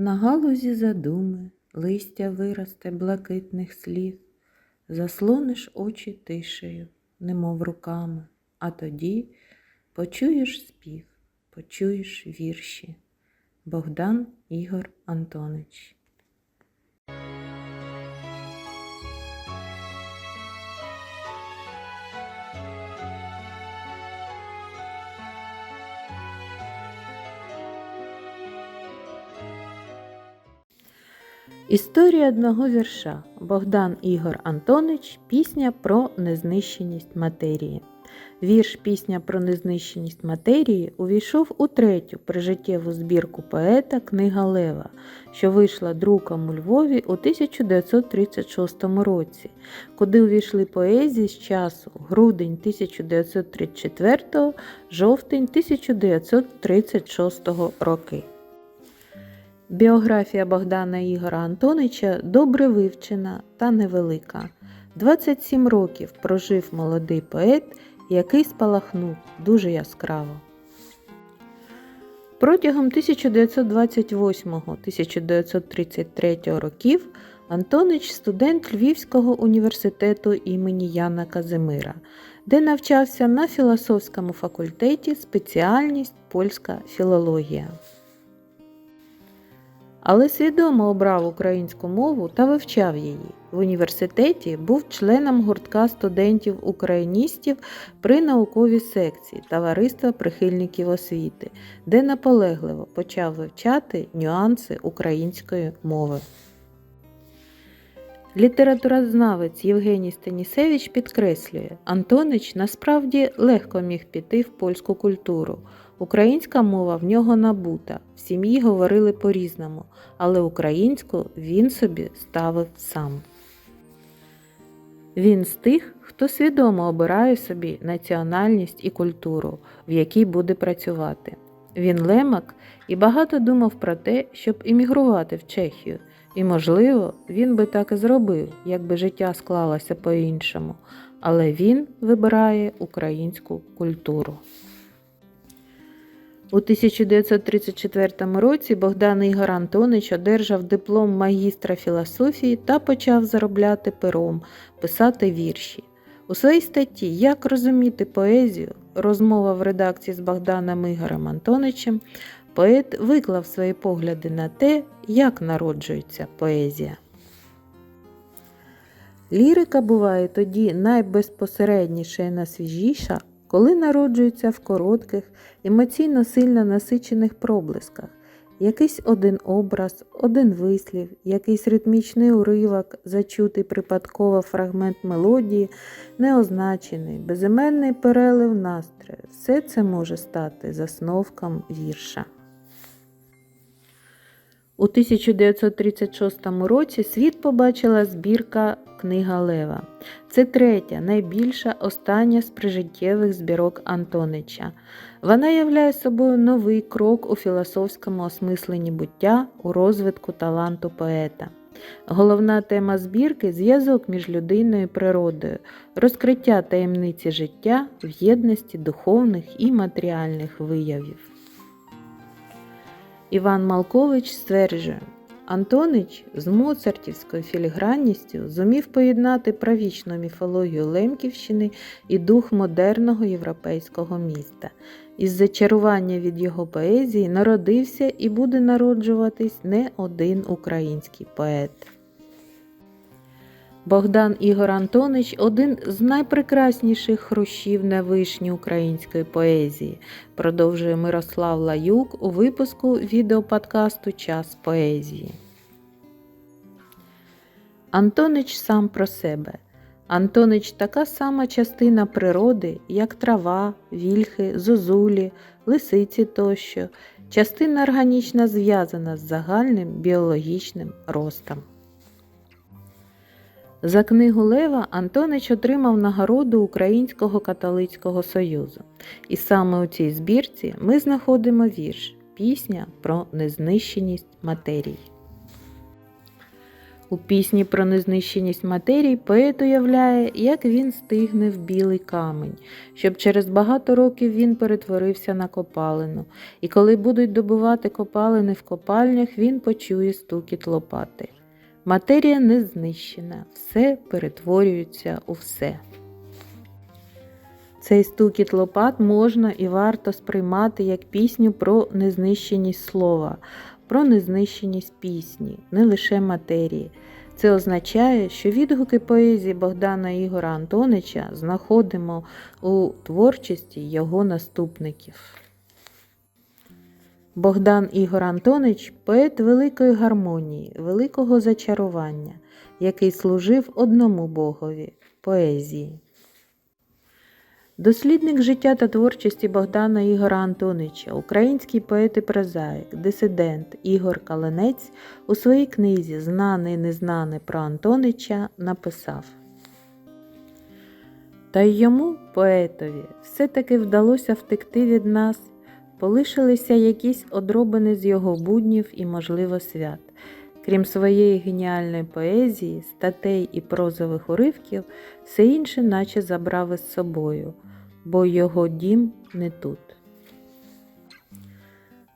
На галузі задуми листя виросте блакитних слів, заслониш очі тишею, немов руками, а тоді почуєш спів, почуєш вірші. Богдан Ігор Антонич Історія одного вірша Богдан Ігор Антонич Пісня про незнищеність матерії. Вірш Пісня про незнищеність матерії увійшов у третю прижиттєву збірку поета Книга Лева, що вийшла друком у Львові у 1936 році, куди увійшли поезії з часу грудень 1934, жовтень 1936 роки. Біографія Богдана Ігора Антонича добре вивчена та невелика. 27 років прожив молодий поет, який спалахнув дуже яскраво. Протягом 1928-1933 років Антонич студент Львівського університету імені Яна Казимира, де навчався на філософському факультеті спеціальність польська філологія але свідомо обрав українську мову та вивчав її. В університеті був членом гуртка студентів-україністів при науковій секції Товариства прихильників освіти, де наполегливо почав вивчати нюанси української мови. Літературознавець Євгеній Станісевич підкреслює, Антонич насправді легко міг піти в польську культуру. Українська мова в нього набута, в сім'ї говорили по-різному, але українську він собі ставив сам. Він з тих, хто свідомо обирає собі національність і культуру, в якій буде працювати. Він лемак і багато думав про те, щоб іммігрувати в Чехію, і, можливо, він би так і зробив, якби життя склалося по-іншому, але він вибирає українську культуру. У 1934 році Богдан Ігор Антонич одержав диплом магістра філософії та почав заробляти пером, писати вірші. У своїй статті Як розуміти поезію, розмова в редакції з Богданом Ігорем Антоничем, поет виклав свої погляди на те, як народжується поезія. Лірика буває тоді найбезпосередніша і найсвіжіша, коли народжується в коротких, емоційно сильно насичених проблисках, якийсь один образ, один вислів, якийсь ритмічний уривок, зачутий припадково фрагмент мелодії, неозначений, безіменний перелив настрою, все це може стати засновком вірша. У 1936 році світ побачила збірка Книга Лева. Це третя, найбільша остання з прижиттєвих збірок Антонича. Вона являє собою новий крок у філософському осмисленні буття у розвитку таланту поета. Головна тема збірки зв'язок між людиною і природою, розкриття таємниці життя в єдності духовних і матеріальних виявів. Іван Малкович стверджує, Антонич з моцартівською філігранністю зумів поєднати правічну міфологію Лемківщини і дух модерного європейського міста. Із зачарування від його поезії народився і буде народжуватись не один український поет. Богдан Ігор Антонич один з найпрекрасніших хрущів на вишні української поезії, продовжує Мирослав Лаюк у випуску відеоподкасту Час поезії. Антонич сам про себе. Антонич така сама частина природи, як трава, вільхи, зозулі, лисиці тощо, частина органічна зв'язана з загальним біологічним ростом. За книгу Лева Антонич отримав нагороду Українського католицького союзу. І саме у цій збірці ми знаходимо вірш Пісня про незнищеність матерій. У пісні про незнищеність матерії поет уявляє, як він стигне в білий камень, щоб через багато років він перетворився на копалину, і коли будуть добувати копалини в копальнях, він почує стукіт лопати. Матерія не знищена, все перетворюється у все. Цей стукіт лопат можна і варто сприймати як пісню про незнищеність слова, про незнищеність пісні, не лише матерії. Це означає, що відгуки поезії Богдана Ігора Антонича знаходимо у творчості його наступників. Богдан Ігор Антонич поет великої гармонії, великого зачарування, який служив одному богові поезії. Дослідник життя та творчості Богдана Ігора Антонича, український поет і прозаїк, дисидент Ігор Каленець у своїй книзі Знане і незнане про Антонича написав. Та й йому, поетові, все-таки вдалося втекти від нас, полишилися якісь одробини з його буднів і, можливо, свят. Крім своєї геніальної поезії, статей і прозових уривків, все інше наче забрав із собою, бо його дім не тут.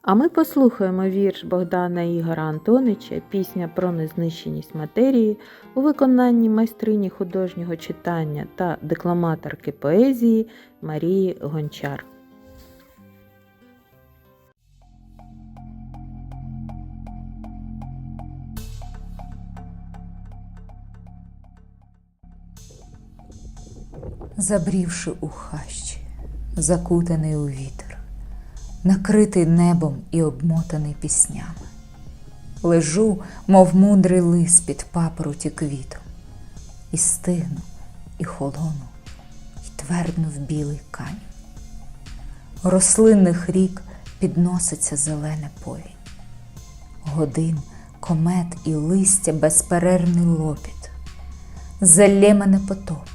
А ми послухаємо вірш Богдана Ігора Антонича Пісня про незнищеність матерії у виконанні майстрині художнього читання та декламаторки поезії Марії Гончар. Забрівши у хащі, закутаний у вітер, накритий небом і обмотаний піснями. Лежу, мов мудрий лис під папороті квітом, і стигну, і холону, і твердну в білий камінь. Рослинних рік підноситься зелене повінь, годин, комет і листя безперервний лопіт, залє мене потоп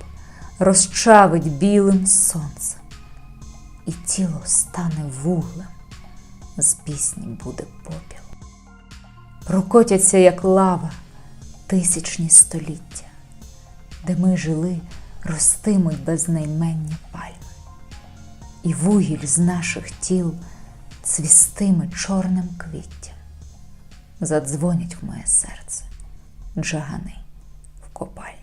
розчавить білим сонцем, і тіло стане вуглем, з пісні буде попіл. Прокотяться, як лава, тисячні століття, де ми жили, ростимуть безнайменні пальми, і вугіль з наших тіл цвістиме чорним квіттям, задзвонять в моє серце джагани в копальні.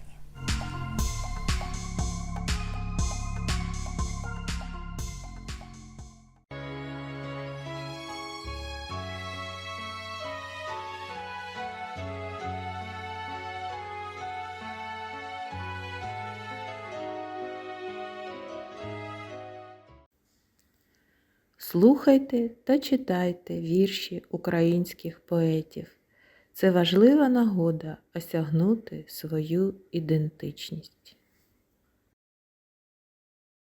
Слухайте та читайте вірші українських поетів. Це важлива нагода осягнути свою ідентичність.